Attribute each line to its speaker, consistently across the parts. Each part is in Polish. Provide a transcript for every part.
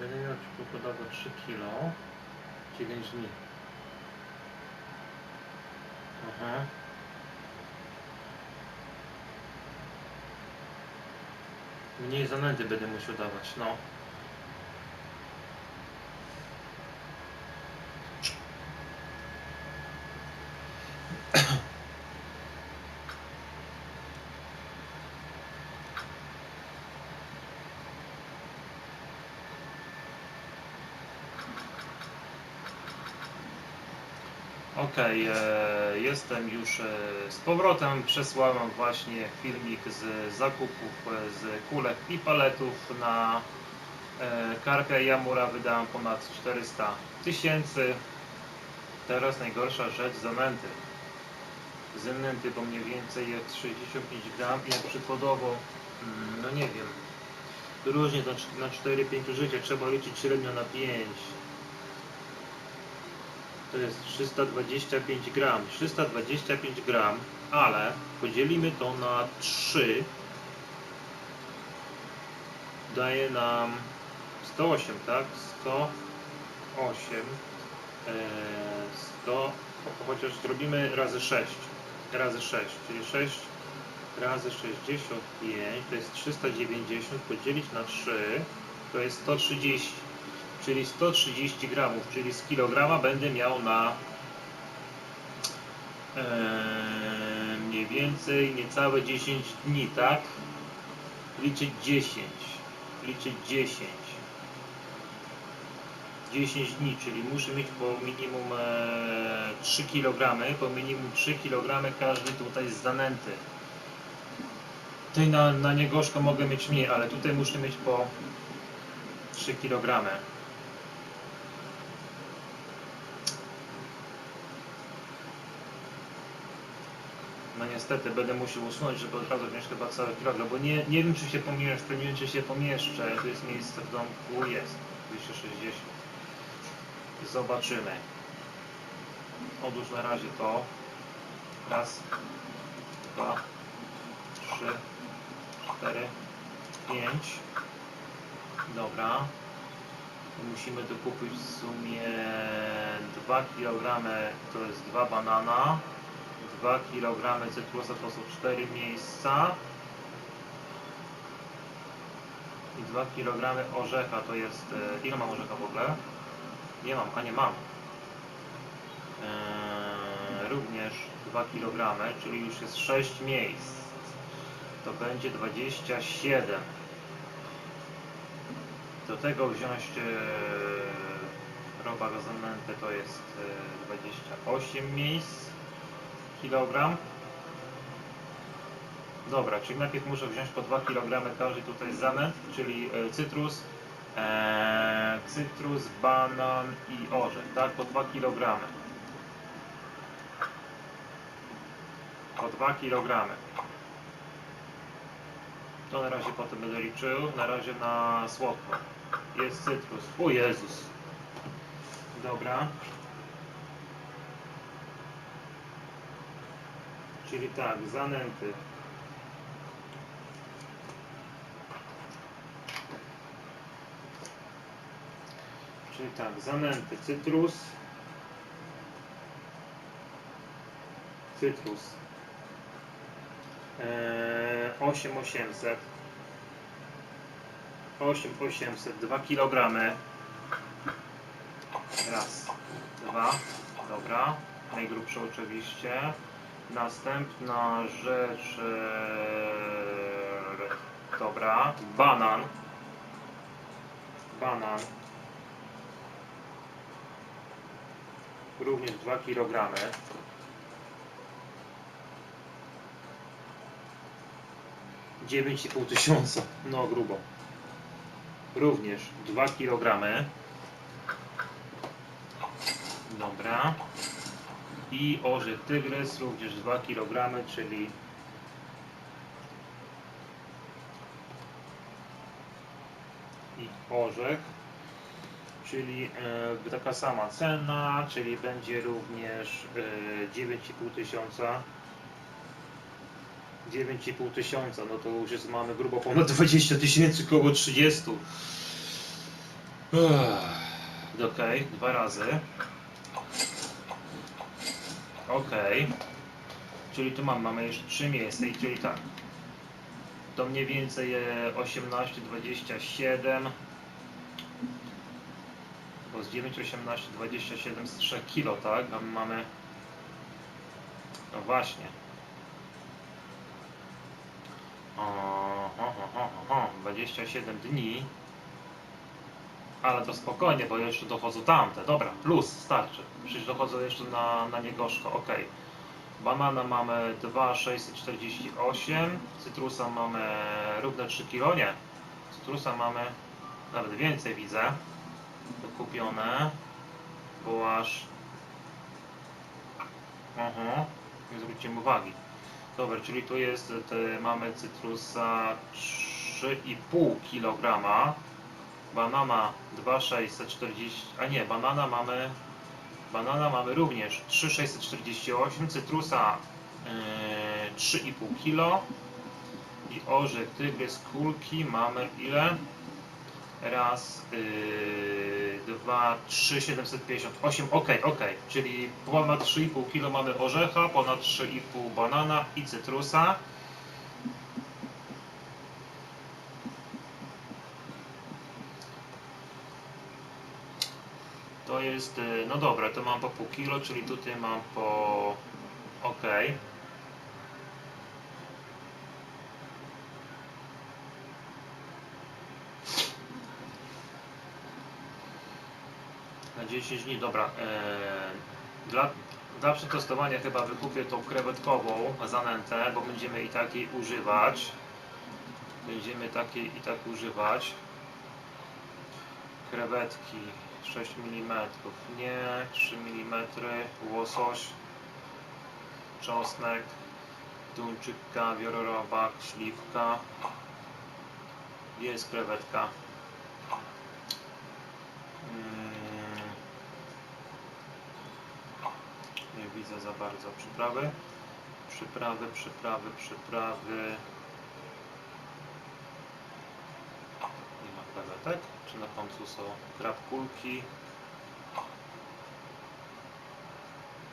Speaker 1: Będę miał ci pokładowo 3 kilo 9 dni. Aha. Mniej zanęty będę musiał dawać, no. Okej, e, jestem już e, z powrotem. Przesłałem właśnie filmik z zakupów e, z kulek i paletów na karpia i amura. Wydałem ponad 400 tysięcy. Teraz najgorsza rzecz zanęty. Zanęty po mniej więcej jest 65 gram i przykładowo, mm, no nie wiem, różnie na, na 4-5 życia trzeba liczyć średnio na 5. To jest 325 gram. 325 gram, ale podzielimy to na 3. Daje nam 108, tak? 108. E, 100, chociaż zrobimy razy 6. Razy 6, czyli 6 razy 65 to jest 390 podzielić na 3 to jest 130 czyli 130 gramów, czyli z kilograma będę miał na e, mniej więcej niecałe 10 dni, tak? Liczyć 10, liczyć 10. 10 dni, czyli muszę mieć po minimum e, 3 kg, po minimum 3 kg każdy tutaj z zanęty. Tutaj na, na niegorzko mogę mieć mniej, ale tutaj muszę mieć po 3 kg. No niestety będę musiał usunąć, żeby od razu wziąć chyba cały kilogram, bo nie, nie wiem czy się pomieszczę, nie wiem czy się pomieszczę, tu jest miejsce w domku, jest, 260. Zobaczymy. Odłóż na razie to. Raz, dwa, trzy, cztery, pięć. Dobra. Musimy tu kupić w sumie 2 kg, to jest 2 banana. 2 kg cytrusa to są 4 miejsca. I 2 kg orzecha to jest. e, Ile mam orzecha w ogóle? Nie mam, a nie mam. Eee, również 2 kg, czyli już jest 6 miejsc. To będzie 27. Do tego wziąć e, robak zanęty to jest e, 28 miejsc kilogram. Dobra, czyli najpierw muszę wziąć po 2 kg każdy tutaj zanęt, czyli e, cytrus, e, cytrus, banan i orzech, tak? Po 2 kg. Po 2 kg. To na razie potem będę liczył. Na razie na słodko. Jest cytrus. O Jezus. Dobra. Czyli tak, zanęty. Czyli tak, zanęty, cytrus. Cytrus. Eee, 8800. 8800, 2 kg. Raz, dwa, dobra. Najgrubsze oczywiście. Następna rzecz. eee, Dobra. Banan. Banan. Również 2 kg. Dziewięć i pół tysiąca. No grubo. Również 2 kg. Dobra i orzech tygrys również 2 kg, czyli i orzech, czyli e, taka sama cena, czyli będzie również e, 9,5 tysiąca. 9,5 tysiąca, no to już jest, mamy grubo ponad 20 tysięcy, około 30. Okej, dwa razy. Okej. Czyli tu mam, mamy jeszcze trzy miejsca i czyli tak. To mniej więcej e, 18, 27. Bo z 9, 18, 27 z 3 kilo, tak? A my mamy. No właśnie. O, ho, ho, ho, ho, ho. 27 dni. Ale to spokojnie, bo jeszcze dochodzą tamte. Dobra, plus, starczy. Przecież dochodzą jeszcze na, na niegorzko, ok. Banana mamy 2,648, cytrusa mamy równe 3 kg, nie. Cytrusa mamy nawet więcej widzę. Dokupione. Było aż... Oho, nie zwróciłem uwagi. Dobra, czyli tu jest, mamy cytrusa 3,5 kg. Banana 2,640, a nie, banana mamy banana mamy również 3,648, cytrusa yy, 3,5 kg i orzech tygrys kulki mamy ile? Raz, yy, dwa, trzy, 758, ok, ok, czyli ponad 3,5 kg mamy orzecha, ponad 3,5 banana i cytrusa. To jest, y, no dobra, to mam po pół kilo, czyli tutaj mam po, ok. Na 10 dni, dobra. e, Dla, dla przetestowania chyba wykupię tą krewetkową zanętę, bo będziemy i takiej używać. Będziemy takiej i tak używać. Krewetki 6 mm, nie, 3 mm, łosoś, czosnek, tuńczyk, kawior, śliwka, jest krewetka. Mm. Nie widzę za bardzo przyprawy. Przyprawy, przyprawy, przyprawy. Krewetek. Czy na końcu są krab kulki?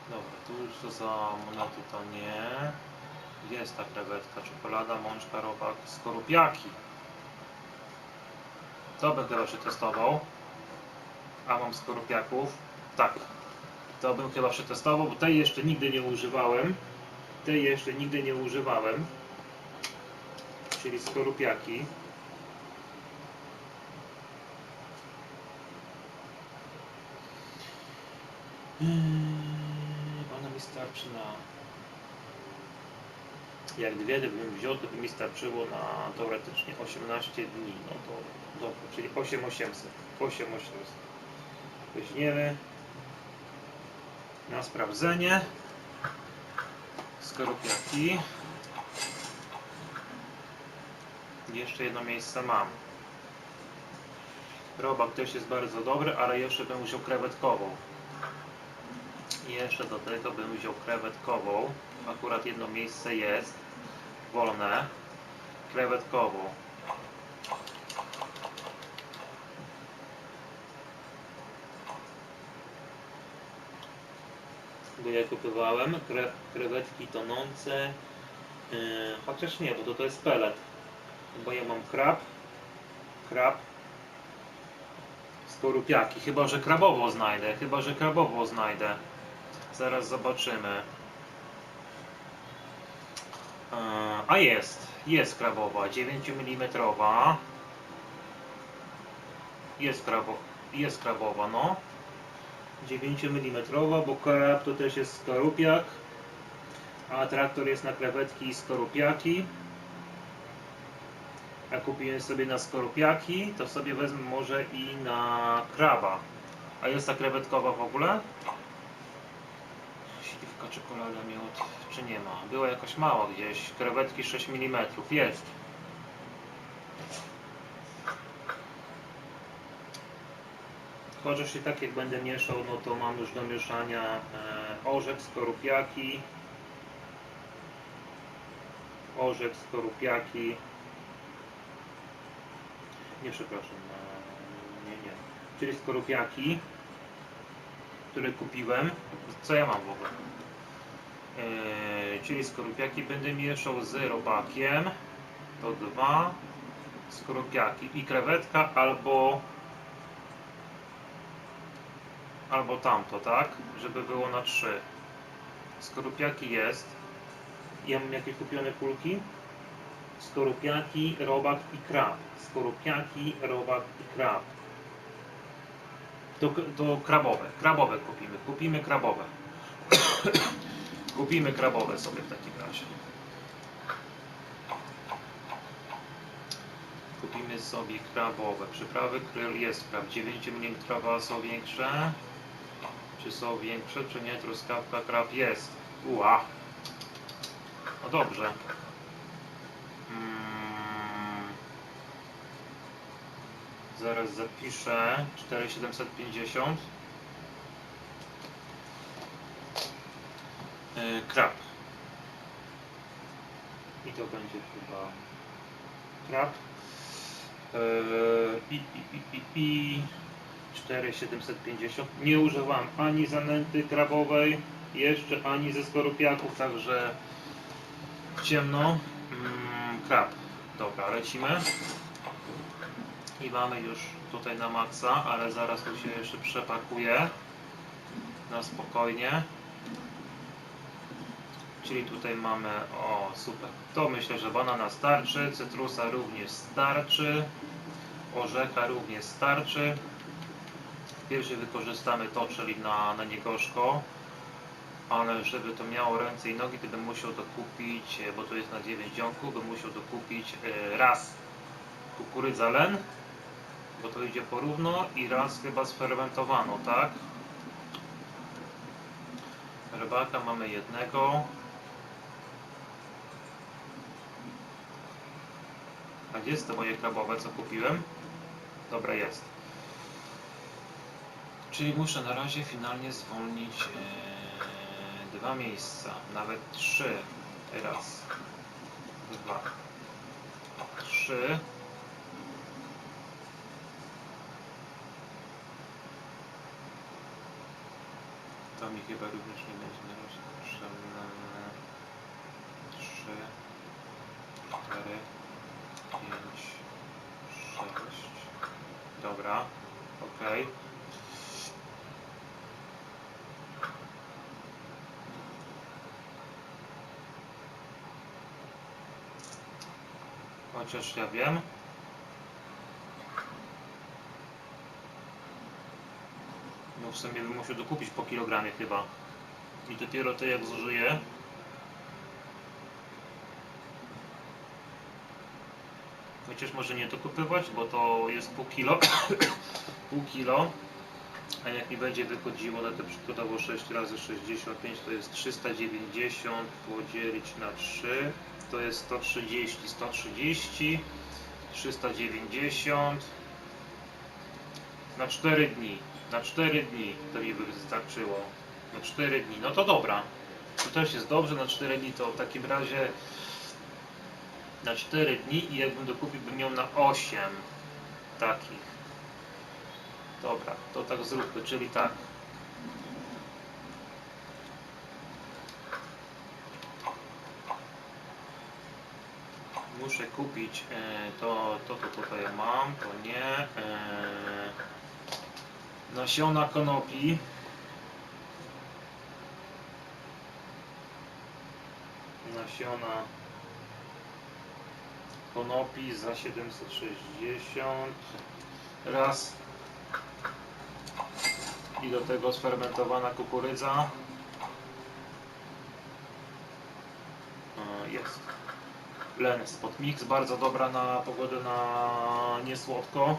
Speaker 1: Dobra, tu już to za monety to nie. Jest ta krewetka, czekolada, mączka, robak, skorupiaki. To bym chyba przetestował. A mam skorupiaków. Tak. To bym chyba przetestował, bo tej jeszcze nigdy nie używałem. Tej jeszcze nigdy nie używałem. Czyli skorupiaki. Ona mi starczy na... Jak dwie bym wziął, to by mi starczyło na teoretycznie 18 dni. No to dobra, czyli 8800. 8800. Weźmiemy na sprawdzenie. Skorupiaki. Jeszcze jedno miejsce mam. Robak też jest bardzo dobry, ale jeszcze bym wziął krewetkową. Jeszcze do tego bym wziął krewetkową. Akurat jedno miejsce jest wolne. Krewetkową. Bo ja kupowałem kre, krewetki tonące. Yy, chociaż nie, bo to, to jest pelet. Bo ja mam krab. Krab. Skorupiaki. Chyba, że krabową znajdę. Chyba, że krabową znajdę. Zaraz zobaczymy. Yy, A jest. Jest krabowa. 9 mm. Jest, krabo, jest krabowa, no. 9 mm, bo krab to też jest skorupiak. A traktor jest na krewetki i skorupiaki. Jak kupiłem sobie na skorupiaki, to sobie wezmę może i na kraba. A jest ta krewetkowa w ogóle? Śliwka, czekolada, miód, czy nie ma? Była jakoś mała gdzieś. Krewetki 6 mm. Jest. Chociaż i tak jak będę mieszał, no to mam już do mieszania e, orzech, skorupiaki. Orzech, skorupiaki. Nie, przepraszam. E, nie, nie. czyli skorupiaki, które kupiłem. Co ja mam w ogóle? Yy, czyli skorupiaki będę mieszał z robakiem. To dwa skorupiaki i krewetka albo albo tamto, tak? Żeby było na trzy. Skorupiaki jest. Ja mam jakieś kupione kulki? Skorupiaki, robak i krab. Skorupiaki, robak i krab. To, to krabowe. Krabowe kupimy. Kupimy krabowe. kupimy krabowe sobie w takim razie. Kupimy sobie krabowe. Przyprawy kryl jest krab. 9 mm są większe. Czy są większe, czy nie? Truskawka krab jest. Ua. No dobrze. Mm. Zaraz zapiszę 4750 yy, krab. I to będzie chyba krab. I, i, i, i, i 4750 nie używam ani zanęty krabowej jeszcze ani ze skorupiaków także ciemno. Mm, krab. Dobra lecimy i mamy już tutaj na maksa, ale zaraz tu się jeszcze przepakuje na spokojnie. Czyli tutaj mamy, o super, to myślę, że banana starczy, cytrusa również starczy, orzecha również starczy. Pierwszy wykorzystamy to, czyli na, na niegorzko, ale żeby to miało ręce i nogi, to bym musiał dokupić, bo to jest na 9 dzionków, bym musiał dokupić e, raz kukurydza len, bo to idzie porówno i raz chyba sfermentowaną, tak? Rybaka mamy jednego. A gdzie jest to moje krabowe, co kupiłem? Dobra, jest. Czyli muszę na razie finalnie zwolnić e, dwa miejsca, nawet trzy. Raz, dwa, trzy. Mi chyba również nie będzie potrzebne. 3, 4, 5, 6. Dobra, ok. Chociaż ja wiem. W sumie bym musiał dokupić po kilogramie chyba. I dopiero to jak zużyję. Chociaż może nie dokupywać, bo to jest pół kilo. pół kilo. A jak mi będzie wychodziło na te przykładowo 6 razy 65 to jest 390 podzielić na 3 to jest 130 130 390 na 4 dni. Na 4 dni to mi by wystarczyło. Na 4 dni, no to dobra. To też jest dobrze, na 4 dni to w takim razie na 4 dni i jakbym dokupił bym miał na 8 takich. Dobra, to tak zróbmy, czyli tak. Muszę kupić e, to, to, to tutaj mam, to nie e, nasiona konopi. Nasiona konopi za 760 raz. I do tego sfermentowana kukurydza. E, jest. Len Spot Mix, bardzo dobra na pogodę na niesłodko.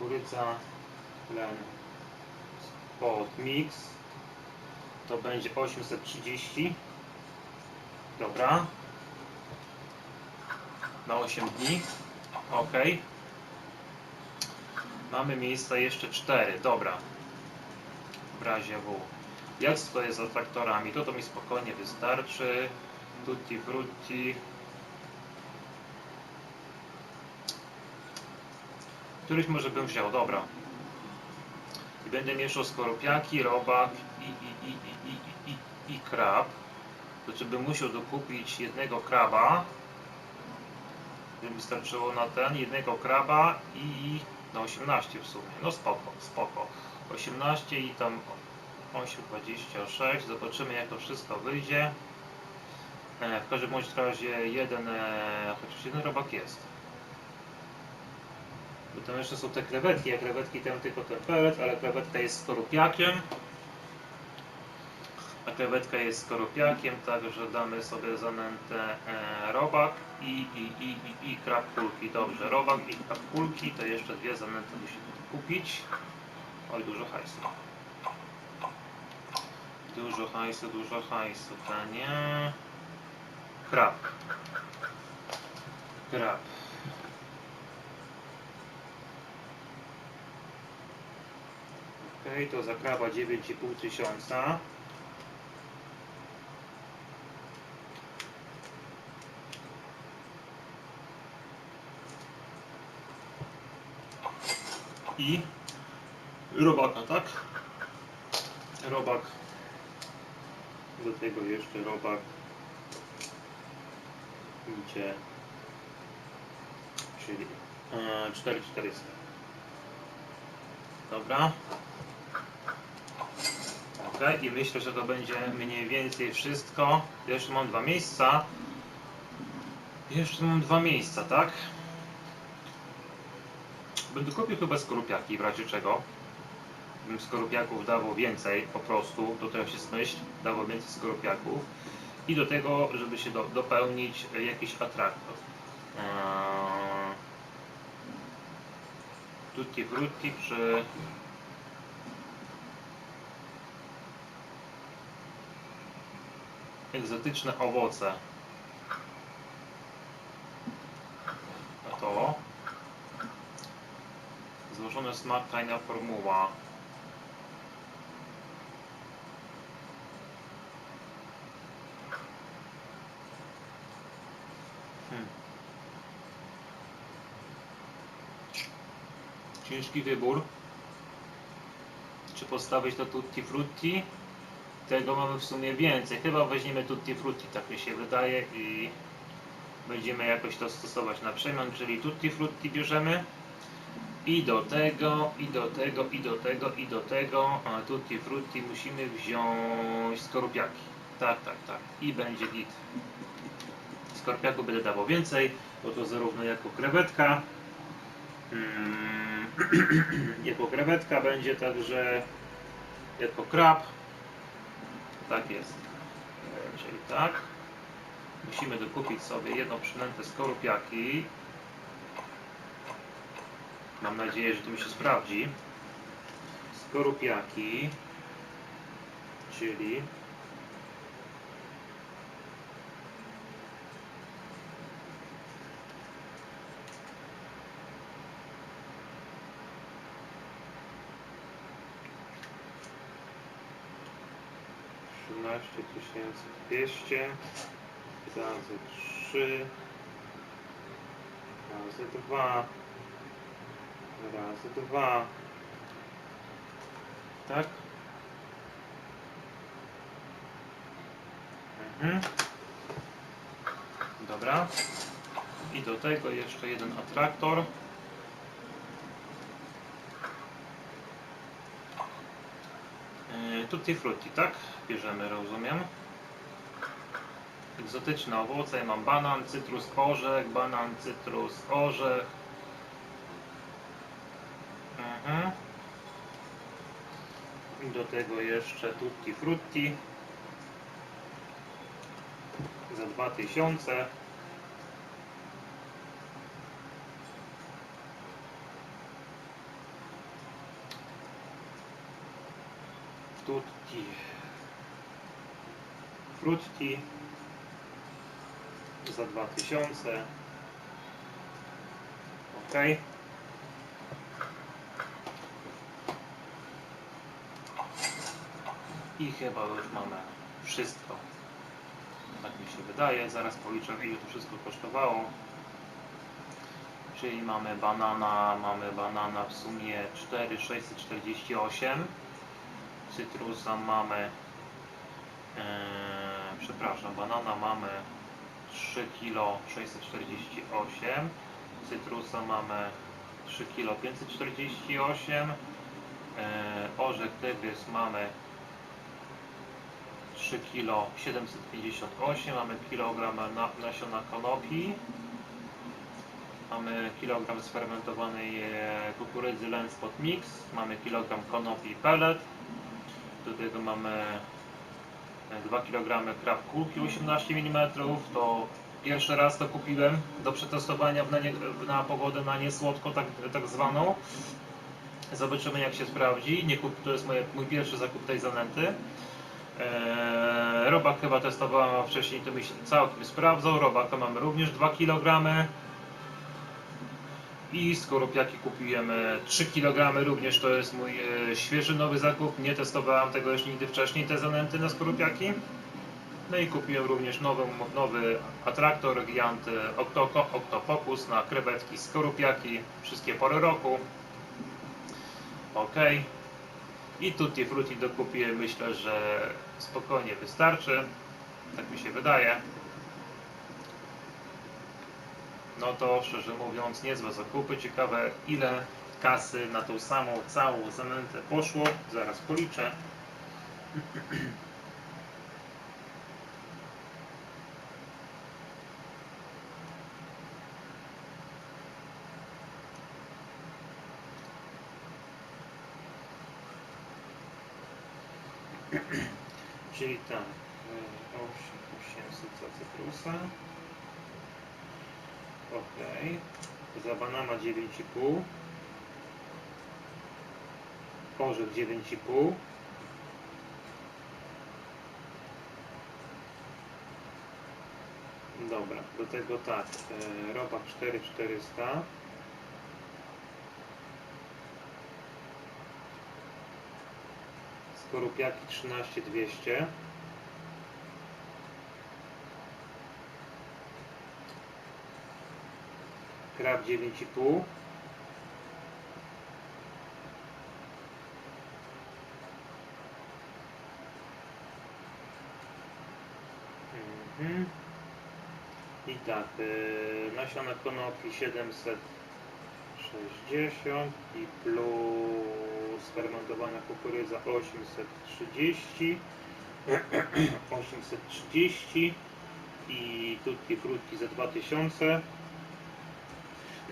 Speaker 1: Kukurydza Len Spot Mix to będzie 830 dobra na 8 dni ok Mamy miejsca jeszcze 4, dobra. W razie W. Jak stoję za traktorami, to to mi spokojnie wystarczy. Tutti frutti. Któryś może bym wziął, dobra. I będę mieszał skorupiaki, robak i, i, i, i, i, i, i krab. To czy bym musiał dokupić jednego kraba, żeby wystarczyło na ten, jednego kraba i na 18 w sumie. No spoko, spoko. 18 i tam 8,26. Zobaczymy jak to wszystko wyjdzie. E, W każdym razie jeden, e, chociaż jeden robak jest. Bo tam jeszcze są te krewetki, a krewetki tam tylko ten pelet, ale krewetka jest skorupiakiem. A krewetka jest skorupiakiem, także damy sobie zanętę e, robak i, i, i, i, i krab kulki. Dobrze, robak i krab kulki, to jeszcze dwie zanęty musimy kupić. Oj, dużo hajsu. Dużo hajsu, dużo hajsu, tanie. Krab. Krab. To za kraba 9,5 tysiąca. I robaka, tak? Robak. Do tego jeszcze robak. Idzie. Czyli e, 4400. Dobra. I myślę, że to będzie mniej więcej wszystko. Jeszcze mam dwa miejsca. Jeszcze mam dwa miejsca, tak? Będę kupił chyba skorupiaki, w razie czego. Bym skorupiaków dawał więcej, po prostu, to też jest myśl, dawał więcej skorupiaków. I do tego, żeby się do, dopełnić jakiś atraktor. Eee, tutti czy... Egzotyczne owoce. A to... Złożony smak, tajna formuła. Hmm. Ciężki wybór. Czy postawić to tutti frutti? Tego mamy w sumie więcej. Chyba weźmiemy tutti frutti, tak mi się wydaje i będziemy jakoś to stosować na przemian, czyli tutti frutti bierzemy. I do tego, i do tego, i do tego, i do tego, a tutti frutti musimy wziąć skorupiaki. Tak, tak, tak. I będzie git. Skorpiaku będę dawał więcej, bo to zarówno jako krewetka, mm, jako krewetka będzie także jako krab. Tak jest. E, Czyli tak. Musimy dokupić sobie jedną przynętę skorupiaki. Mam nadzieję, że to mi się sprawdzi. Skorupiaki, czyli trzynaście tysięcy dwieście razy trzy razy dwa razy dwa. Tak? Mhm. dobra. I do tego jeszcze jeden atraktor Yy, Tutti frutti, tak? Bierzemy, rozumiem. Egzotyczne owoce, ja mam banan, cytrus, orzech, banan, cytrus, orzech. Mhm. I do tego jeszcze tutti frutti. Za 2000. Tutti frutti za 2000 ok I chyba już mamy wszystko. Tak mi się wydaje. Zaraz policzę ile to wszystko kosztowało. Czyli mamy banana, mamy banana w sumie 4,648. Cytrusa mamy, e, przepraszam, banana mamy 3 kg 648. Cytrusa mamy 3 kg 548. E, orzech tygrys mamy 3 kg 758. Mamy kilogram na, nasiona konopi. Mamy kilogram sfermentowanej e, kukurydzy Lenspot Mix, mamy kilogram konopi pellet, do tego mamy e, 2 kg krab kulki 18 mm, to pierwszy raz to kupiłem do przetestowania na, nie, na pogodę na niesłodko tak, tak zwaną. Zobaczymy jak się sprawdzi, nie kup, to jest moje, mój pierwszy zakup tej zanęty. Eee, robak chyba testowałem wcześniej, to mi się całkiem sprawdzał. Robaka mamy również 2 kg. I skorupiaki kupiłem e, 3 kg, również to jest mój e, świeży nowy zakup. Nie testowałem tego jeszcze nigdy wcześniej, te zanęty na skorupiaki. No i kupiłem również nowy, nowy atraktor Giant e, Octo, Octofocus na krewetki skorupiaki, wszystkie pory roku. Ok. I tutti frutti dokupię, myślę, że spokojnie wystarczy. Tak mi się wydaje. No to szczerze mówiąc niezłe zakupy. Ciekawe ile kasy na tą samą całą zanętę poszło. Zaraz policzę. Czyli tak, e, 8800 za cytrusa. Ok. Za banana 9,5. Orzech 9,5. Dobra, do tego tak. E, robak 4400. Skorupiaki 13200. Krab 9,5. Mhm. I tak, yy, nasiona konopi 760 i plus fermentowana kukurydza 830 830 i tutti frutti za 2000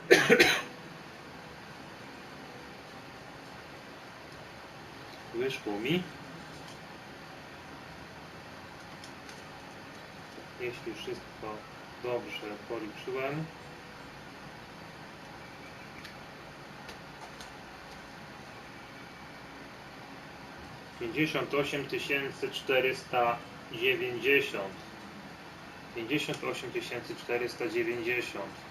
Speaker 1: wyszło mi. Jeśli wszystko dobrze policzyłem. Pięćdziesiąt osiem tysięcy czterysta dziewięćdziesiąt. Pięćdziesiąt osiem tysięcy czterysta dziewięćdziesiąt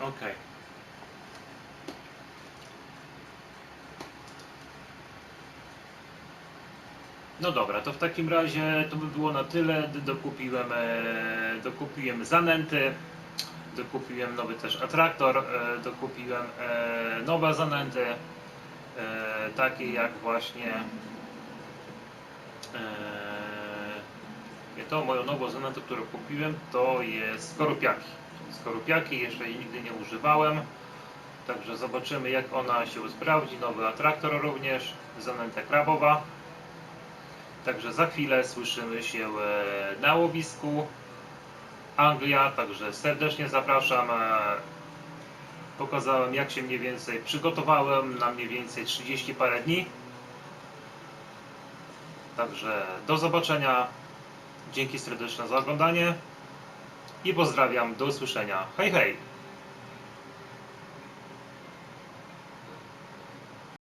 Speaker 1: Okej. No dobra, to w takim razie to by było na tyle. Dokupiłem, e, dokupiłem zanęty, dokupiłem nowy też atraktor, e, dokupiłem e, nowe zanęty, takie jak właśnie to moją nową zanętę, którą kupiłem, to jest skorupiaki. Skorupiaki jeszcze jej nigdy nie używałem. Także zobaczymy jak ona się sprawdzi. Nowy atraktor również, zanęta krabowa. Także za chwilę słyszymy się e, na łowisku Anglia, także serdecznie zapraszam. E, Pokazałem jak się mniej więcej przygotowałem na mniej więcej 30 parę dni. Także do zobaczenia. Dzięki serdeczne za oglądanie i pozdrawiam. Do usłyszenia. Hej hej!